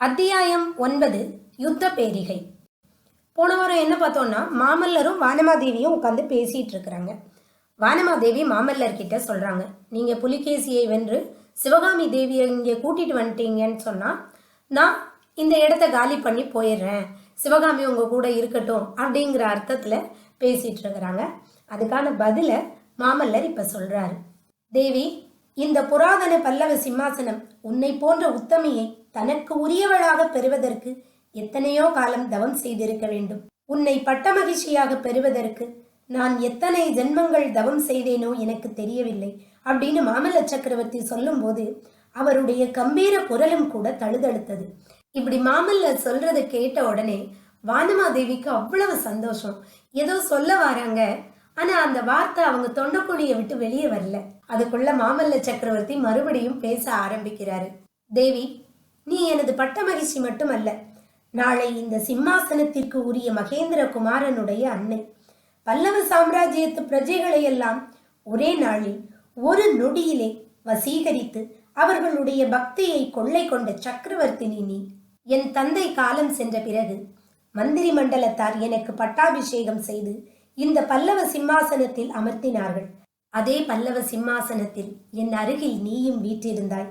அத்தியாயம் ஒன்பது யுத்த பேரிகை. போன வாரம் என்ன பார்த்தோம்னா மாமல்லரும் வானமாதேவியும் உட்காந்து பேசிட்டு இருக்கிறாங்க. வானமாதேவி மாமல்லர்கிட்ட சொல்றாங்க நீங்க புலிகேசியை வென்று சிவகாமி தேவியை இங்கே கூட்டிட்டு வந்துட்டீங்கன்னு சொன்னா நான் இந்த இடத்த காலி பண்ணி போயிடுறேன். சிவகாமி உங்க கூட இருக்கட்டும் அப்படிங்கிற அர்த்தத்துல பேசிட்டு இருக்கிறாங்க. அதுக்கான பதில மாமல்லர் இப்ப சொல்றாரு. தேவி இந்த புராதன பல்லவ சிம்மாசனம் உன்னை போன்ற உத்தமையை தனக்கு உரியவளாக பெறுவதற்கு எத்தனையோ காலம் தவம் செய்திருக்க வேண்டும். உன்னை பட்ட மகிழ்ச்சியாக பெறுவதற்கு நான் எத்தனை ஜென்மங்கள் தவம் செய்தேனோ எனக்கு தெரியவில்லை அப்படின்னு மாமல்ல சக்கரவர்த்தி சொல்லும்போது அவருடைய கம்பீர குரலும் கூட தழுதழுத்தது. இப்படி மாமல்லர் சொல்றதை கேட்ட உடனே வானமாதேவிக்கு அவ்வளவு சந்தோஷம். ஏதோ சொல்ல வராங்க. ஆனா அந்த வார்த்தை அவங்க தொண்டக்குழியை விட்டு வெளியே வரல. அதுக்குள்ள மாமல்ல சக்கரவர்த்தி மறுபடியும் பேச ஆரம்பிக்கிறாரு. தேவி நீ எனது பட்ட மகிழ்ச்சி மட்டுமல்ல. நாளை இந்த சிம்மாசனத்திற்கு உரிய மகேந்திர குமாரனுடைய அன்னை. பல்லவ சாம்ராஜ்யத்து பிரஜைகளை எல்லாம் ஒரே நாளில் ஒரு நொடியிலே வசீகரித்து அவர்களுடைய பக்தியை கொள்ளை கொண்ட சக்கரவர்த்தினி நீ. என் தந்தை காலம் சென்ற பிறகு மந்திரி மண்டலத்தார் எனக்கு பட்டாபிஷேகம் செய்து இந்த பல்லவ சிம்மாசனத்தில் அமர்த்தினார்கள். அதே பல்லவ சிம்மாசனத்தில் என் அருகில் நீயும் வீற்றிருந்தாய்.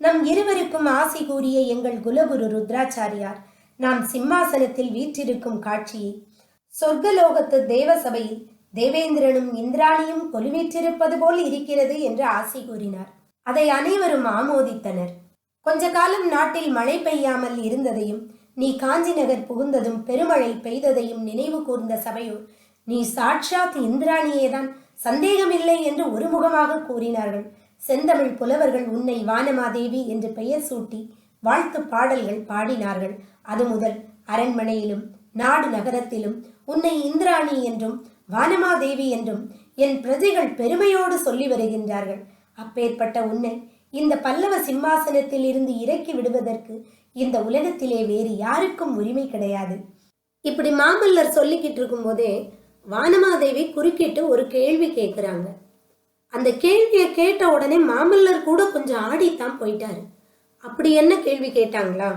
நம் இருவருக்கும் ஆசி கூறிய எங்கள் குலகுரு ருத்ராச்சாரியார் நாம் சிம்மாசனத்தில் வீற்றிருக்கும் காட்சியை சொர்க்கலோகத்து தேவசபையில் தேவேந்திரனும் இந்திராணியும் கொலுவீற்றிருப்பது போல் இருக்கிறது என்று ஆசை கூறினார். அதை அனைவரும் ஆமோதித்தனர். கொஞ்ச காலம் நாட்டில் மழை பெய்யாமல் இருந்ததையும் நீ காஞ்சி நகர் புகுந்ததும் பெருமழை பெய்ததையும் நினைவு கூர்ந்த சபையோர் நீ சாட்சாத் இந்திராணியேதான் சந்தேகமில்லை என்று ஒருமுகமாக கூறினார்கள். செந்தமிழ் புலவர்கள் உன்னை வானமாதேவி என்று பெயர் சூட்டி வாழ்த்து பாடல்கள் பாடினார்கள். அது முதல் அரண்மனையிலும் நாடு நகரத்திலும் உன்னை இந்திராணி என்றும் வானமாதேவி என்றும் என் பிரஜைகள் பெருமையோடு சொல்லி வருகின்றார்கள். அப்பேற்பட்ட உன்னை இந்த பல்லவ சிம்மாசனத்தில் இருந்து இறக்கி விடுவதற்கு இந்த உலகத்திலே வேறு யாருக்கும் உரிமை கிடையாது. இப்படி மாமல்லர் சொல்லிக்கிட்டு இருக்கும்போதே வானமாதேவி குறுக்கிட்டு ஒரு கேள்வி கேட்குறாங்க அந்த கேள்வியை கேட்ட உடனே மாமல்லர் கூட கொஞ்சம் ஆடித்தான் போயிட்டாரு. அப்படி என்ன கேள்வி கேட்டாங்களா?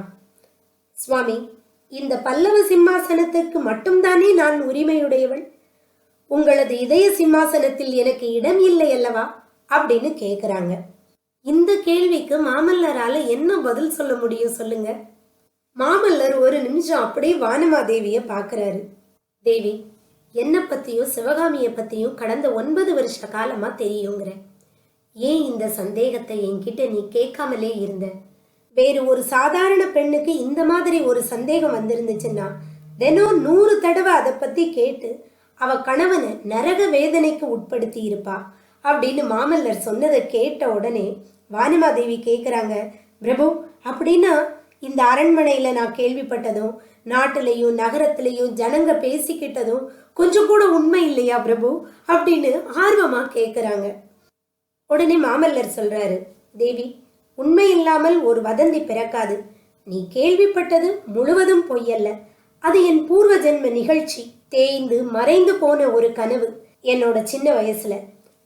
சுவாமி இந்த பல்லவ சிம்மாசனத்திற்கு மட்டும்தானே நான் உரிமையுடையவள்? உங்களது இதய சிம்மாசனத்தில் எனக்கு இடம் இல்லை அல்லவா? அப்படின்னு கேக்குறாங்க. இந்த கேள்விக்கு மாமல்லரால என்ன பதில் சொல்ல முடியும் சொல்லுங்க. மாமல்லர் ஒரு நிமிஷம் அப்படியே வானமாதேவிய பாக்குறாரு தேவி என்னை பற்றியும் சிவகாமியை பற்றியும் கடந்த ஒன்பது வருஷ காலமாக தெரியுங்கிற. ஏன் இந்த சந்தேகத்தை என்கிட்ட நீ கேட்காமலே இருந்த? வேறு ஒரு சாதாரண பெண்ணுக்கு இந்த மாதிரி ஒரு சந்தேகம் வந்திருந்துச்சுன்னா தினம் நூறு தடவை அதை பற்றி கேட்டு அவ கணவனை நரக வேதனைக்கு உட்படுத்தி இருப்பா அப்படின்னு மாமல்லர் சொன்னதை கேட்ட உடனே வானிமாதேவி கேட்குறாங்க பிரபு அப்படின்னா இந்த அரண்மனையில் நான் கேள்விப்பட்டதும் நாட்டிலையும் நகரத்திலையும் ஜனங்க பேசிக்கிட்டதும் கொஞ்சம் கூட உண்மை இல்லையா பிரபு? அப்படின்னு ஆர்வமா கேட்குறாங்க உடனே மாமல்லர் சொல்றாரு தேவி உண்மை இல்லாமல் ஒரு வதந்தி பிறக்காது. நீ கேள்விப்பட்டது முழுவதும் பொய்யல்ல. அது என் பூர்வ ஜென்ம நிகழ்ச்சி. தேய்ந்து மறைந்து போன ஒரு கனவு. என்னோட சின்ன வயசுல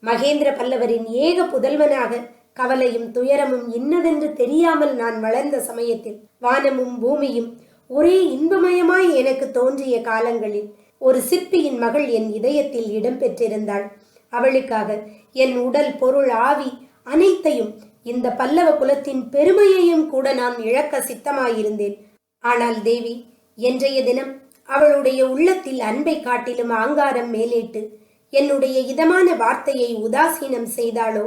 மகேந்திர பல்லவரின் ஏக புதல்வனாக கவலையும் துயரமும் இன்னதென்று தெரியாமல் நான் வளர்ந்த சமயத்தில் வானமும் பூமியும் ஒரே இன்பமயமாய் எனக்கு தோன்றிய காலங்களில் ஒரு சிற்பியின் மகள் என் இதயத்தில் இடம்பெற்றிருந்தாள் அவளுக்காக என் உடல் பொருள் ஆவி அனைத்தையும் இந்த பல்லவ குலத்தின் பெருமையையும் கூட நான் இழக்க சித்தமாயிருந்தேன். ஆனால் தேவி என்றைய தினம் அவளுடைய உள்ளத்தில் அன்பை காட்டிலும் ஆங்காரம் மேலேட்டு என்னுடைய இதமான வார்த்தையை உதாசீனம் செய்தாளோ?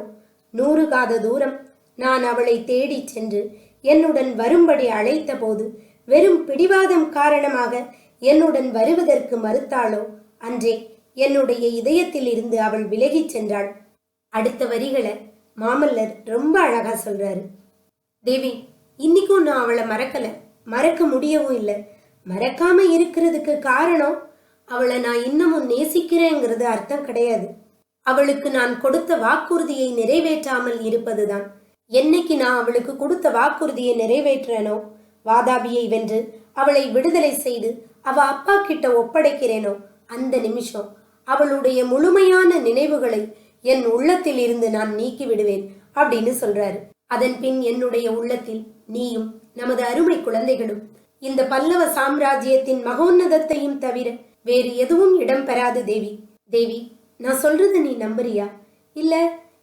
நூறு காத தூரம். நான் அவளை தேடிச் சென்று என்னுடன் வரும்படி அழைத்தபோது வெறும் பிடிவாதம் காரணமாக என்னுடன் வருவதற்கு மறுத்தாளோ? அன்றே என்னுடைய இதயத்தில் இருந்து அவள் விலகிச் சென்றாள். அடுத்த வரிகளை மாமல்லர் ரொம்ப அழகா சொல்றாரு. தேவி இன்னைக்கும் நான் அவளை மறக்கல. மறக்க முடியவும் இல்லை. மறக்காம இருக்கிறதுக்கு காரணம் அவளை நான் இன்னமும் நேசிக்கிறேங்கிறது அர்த்தம் கிடையாது. அவளுக்கு நான் கொடுத்த வாக்குறுதியை நிறைவேற்றாமல் இருப்பதுதான். என்னைக்கு நான் அவளுக்கு கொடுத்த வாக்குறுதியை நிறைவேற்றேனோ வாதாபியை வென்று அவளை விடுதலை செய்து அவ அப்பா கிட்ட ஒப்படைக்கிறேனோ? அந்த நிமிஷம். அவளுடைய முழுமையான நினைவுகளை என் உள்ளத்தில் இருந்து நான் நீக்கி விடுவேன் அப்படின்னு சொல்றாரு. அதன் பின் என்னுடைய உள்ளத்தில் நீயும் நமது அருமை குழந்தைகளும் இந்த பல்லவ சாம்ராஜ்யத்தின் மகோன்னதத்தையும் தவிர வேறு எதுவும் இடம் பெறாது தேவி. தேவி நான் சொல்றது நீ நம்புறியா? இல்ல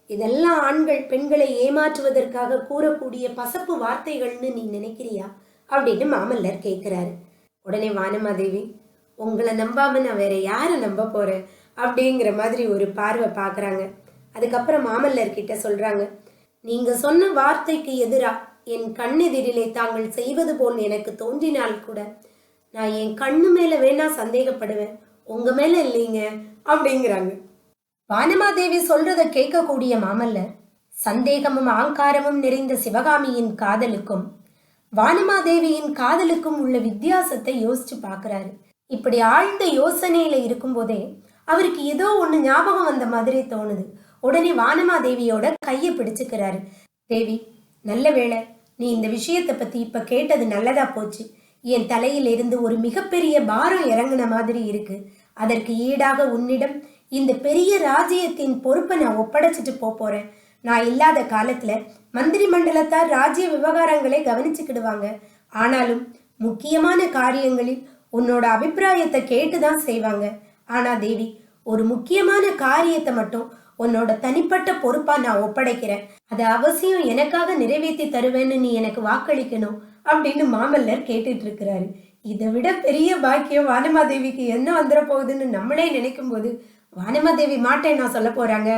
இதெல்லாம் ஆண்கள் பெண்களை ஏமாற்றுவதற்காக கூறக்கூடிய பசப்பு வார்த்தைகள்னு நீ நினைக்கிறியா? அப்படின்னு மாமல்லர் கேட்கிறாரு. உடனே வானமாதேவி உங்களை நம்பாம நான் வேற யாரை நம்ப போறேன்? அப்படிங்கிற மாதிரி ஒரு பார்வை பார்க்குறாங்க. அதுக்கப்புறம் மாமல்லர் கிட்ட சொல்றாங்க நீங்க சொன்ன வார்த்தைக்கு எதிரா என் கண்ணெதிரிலே தாங்கள் செய்வது போல் எனக்கு தோன்றினால் கூட நான் என் கண்ணு மேல வேணா சந்தேகப்படுவேன். உங்க மேல இல்லைங்க அப்படிங்கிறாங்க. வானமாதேவி சொல்றத கேட்கக்கூடிய மாமல்லர் சந்தேகமும் ஆங்காரமும் நிறைந்த சிவகாமியின் காதலுக்கும் வானமாதேவியின் காதலுக்கும் உள்ள வித்தியாசத்தை யோசிச்சு பாக்குறாரு இப்படி ஆழ்ந்த யோசனையில இருக்கும்போதே அவருக்கு ஏதோ ஒண்ணு ஞாபகம் வந்த மாதிரி தோணுது. உடனே வானமாதேவியோட கையை பிடிச்சுக்கிறாரு. தேவி நல்ல வேளை நீ இந்த விஷயத்தை பத்தி இப்ப கேட்டது நல்லதா போச்சு. என் தலையிலிருந்து ஒரு மிகப்பெரிய பாரம் இறங்குன மாதிரி இருக்கு. அதற்கு ஈடாக உன்னிடம் இந்த பெரிய ராஜ்யத்தின் பொறுப்பை நான் ஒப்படைச்சிட்டு போப் போறேன். நான் இல்லாத காலத்துல மந்திரி மண்டலத்தார் ராஜ்ய விவகாரங்களை கவனிச்சுக்கிடுவாங்க. ஆனாலும் முக்கியமான காரியங்களில் உன்னோட அபிப்பிராயத்தை கேட்டுதான் செய்வாங்க. ஆனா தேவி ஒரு முக்கியமான காரியத்தை மட்டும் உன்னோட தனிப்பட்ட பொறுப்பா நான் ஒப்படைக்கிறேன். அதை அவசியம் எனக்காக நிறைவேற்றி தருவேன்னு நீ எனக்கு வாக்களிக்கணும். அப்படின்னு மாமல்லர் கேட்டுட்டு இருக்கிறாரு இதை விட பெரிய பாக்கியம் வானமாதேவிக்கு என்ன வந்துட போகுதுன்னு நம்மளே நினைக்கும் போது வானமாதேவி மாட்டேன் நான் சொல்ல போறாங்க.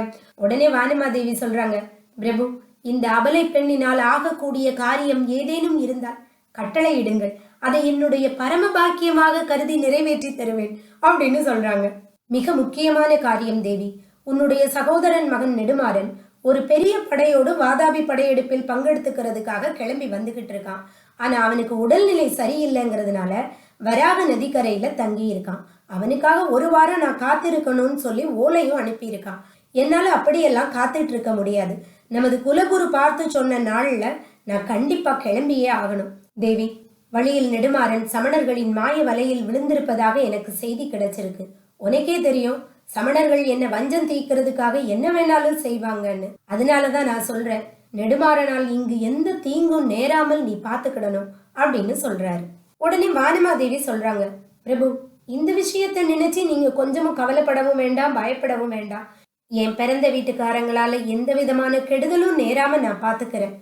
உடனே வானமாதேவி சொல்றாங்க பிரபு இந்த அபலை பெண்ணினால் ஆகக்கூடிய காரியம் ஏதேனும் இருந்தால் கட்டளையிடுங்கள் அதை என்னுடைய பரம பாக்கியமாக கருதி நிறைவேற்றி தருவேன் அப்படின்னு சொல்றாங்க. மிக முக்கியமான காரியம் தேவி உன்னுடைய சகோதரன் மகன் நெடுமாறன் ஒரு பெரிய படையோடு வாதாபி படையெடுப்பில் பங்கெடுத்துக்கிறதுக்காக கிளம்பி வந்துகிட்டு இருக்கான். ஆனா அவனுக்கு உடல்நிலை சரியில்லைங்கிறதுனால வராக நதிக்கரையில தங்கி இருக்கான் அவனுக்காக ஒரு வாரம் நான் காத்திருக்கணும்னு சொல்லி ஓலையும் அனுப்பியிருக்கான். என்னால அப்படியெல்லாம் காத்துட்டு இருக்க முடியாது. நமது குலகுரு பார்த்து சொன்ன நாள்ல நான் கண்டிப்பா கிளம்பியே ஆகணும். தேவி வழியில் நெடுமாறன் சமணர்களின் மாய வலையில் விழுந்திருப்பதாக எனக்கு செய்தி கிடைச்சிருக்கு. உனக்கே தெரியும் சமணர்கள் என்ன வஞ்சம் தீக்கிறதுக்காக என்ன வேணாலும் செய்வாங்கன்னு. அதனாலதான் நான் சொல்றேன் நெடுமாறனால் இங்கு எந்த தீங்கும் நேராமல் நீ பார்த்துக்கிடணும் அப்படின்னு சொல்றாரு. உடனே வானமாதேவி சொல்றாங்க பிரபு இந்த விஷயத்தை நினைச்சு நீங்க கொஞ்சமும் கவலைப்படவும் வேண்டாம் பயப்படவும் வேண்டாம். என் பிறந்த வீட்டுக்காரங்களால எந்த விதமான கெடுதலும் நேராம நான் பாத்துக்கிறேன்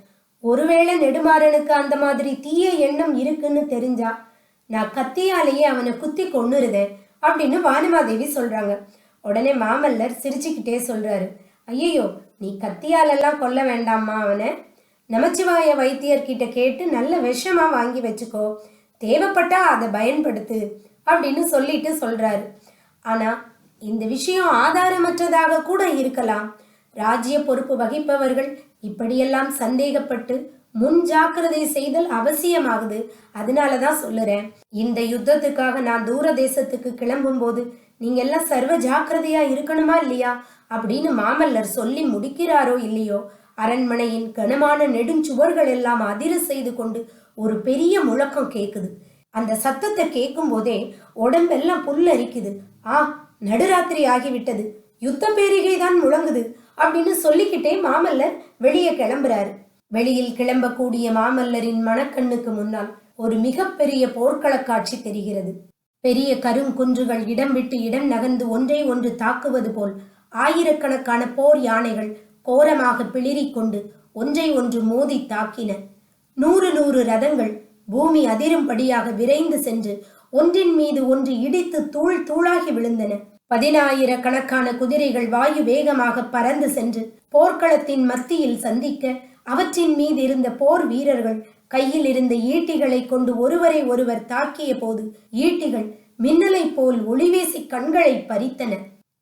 ஒருவேளை நெடுமாறனுக்கு அந்த மாதிரி தீய எண்ணம் இருக்குன்னு தெரிஞ்சா நான் கத்தியாலேயே அவனை குத்தி கொன்னுருதேன் அப்படின்னு வானமாதேவி சொல்றாங்க. உடனே மாமல்லர் சிரிச்சுக்கிட்டே சொல்றாரு ஐயையோ நீ கத்தியாலெல்லாம் கொல்ல வேண்டாம்மா அவனை. நமச்சிவாய வைத்தியர்கிட்ட கேட்டு நல்ல விஷமா வாங்கி வச்சுக்கோ. தேவைப்பட்டா அதை பயன்படுத்து அப்படின்னு சொல்லிட்டு சொல்றாரு. ஆனா இந்த விஷயம் ஆதாரமற்றதாக கூட இருக்கலாம். ராஜ்ய பொறுப்பு வகிப்பவர்கள் இப்படியெல்லாம் சந்தேகப்பட்டு முன் ஜாக்கிரதை செய்தல் அவசியமாகுது. அதனால தான் சொல்லுறேன் இந்த யுத்தத்துக்காக நான் தூர தேசத்துக்கு கிளம்பும் போது நீங்க எல்லாம் சர்வ ஜாக்கிரதையா இருக்கணுமா இல்லையா? அப்படின்னு மாமல்லர் சொல்லி முடிக்கிறாரோ இல்லையோ அரண்மனையின் கனமான நெடுஞ்சுவர்கள் எல்லாம் அதிர செய்து கொண்டு ஒரு பெரிய முழக்கம் கேக்குது. அந்த சத்தத்தை கேட்கும் போதே உடம்பெல்லாம் புல்லரிக்குது. ஆ நடுராத்திரி ஆகிவிட்டது. யுத்த பேரிகை தான் முழங்குது அப்படின்னு சொல்லிக்கிட்டே மாமல்லர் வெளியே கிளம்புறாரு. வெளியில் கிளம்பக்கூடிய மாமல்லரின் மனக்கண்ணுக்கு முன்னால் ஒரு மிகப்பெரிய போர்க்களக் காட்சி தெரிகிறது. பெரிய கருங்குன்றுகள் இடம் விட்டு இடம் நகர்ந்து ஒன்றை ஒன்று தாக்குவது போல் ஆயிரக்கணக்கான போர் யானைகள் கோரமாக பிளிரிக் கொண்டு ஒன்றை ஒன்று மோதி தாக்கின. நூறு நூறு ரதங்கள் பூமி அதிரும்படியாக விரைந்து சென்று ஒன்றின் மீது ஒன்று இடித்து தூள் தூளாகி விழுந்தன. பதினாயிரக்கணக்கான குதிரைகள் வாயு வேகமாக பறந்து சென்று போர்க்களத்தின் மத்தியில் சந்திக்க அவற்றின் மீது இருந்த போர் வீரர்கள் கையில் இருந்த ஈட்டிகளை கொண்டு ஒருவரை ஒருவர் தாக்கிய போது ஈட்டிகள் மின்னலைப் போல் ஒளிவீசி கண்களை பறித்தன.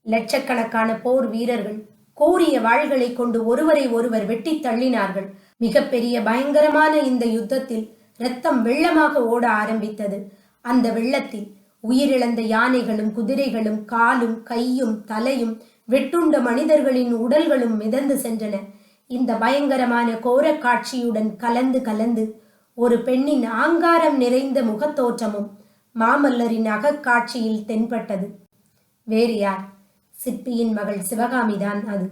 லட்சக்கணக்கான போர் வீரர்கள் கூறிய வாள்களை கொண்டு ஒருவரை ஒருவர் வெட்டி தள்ளினார்கள். மிகப்பெரிய பயங்கரமான இந்த யுத்தத்தில் இரத்தம் வெள்ளமாக ஓட ஆரம்பித்தது. அந்த வெள்ளத்தில் உயிரிழந்த யானைகளும் குதிரைகளும் காலும் கையும் தலையும் வெட்டுண்ட மனிதர்களின் உடல்களும் மிதந்து சென்றன. இந்த பயங்கரமான கோரக் காட்சியுடன் கலந்து கலந்து ஒரு பெண்ணின் ஆங்காரம் நிறைந்த முகத்தோற்றமும் மாமல்லரின் அகக்காட்சியில் தென்பட்டது. வேறு யார்? சிற்பியின் மகள் சிவகாமிதான் அது.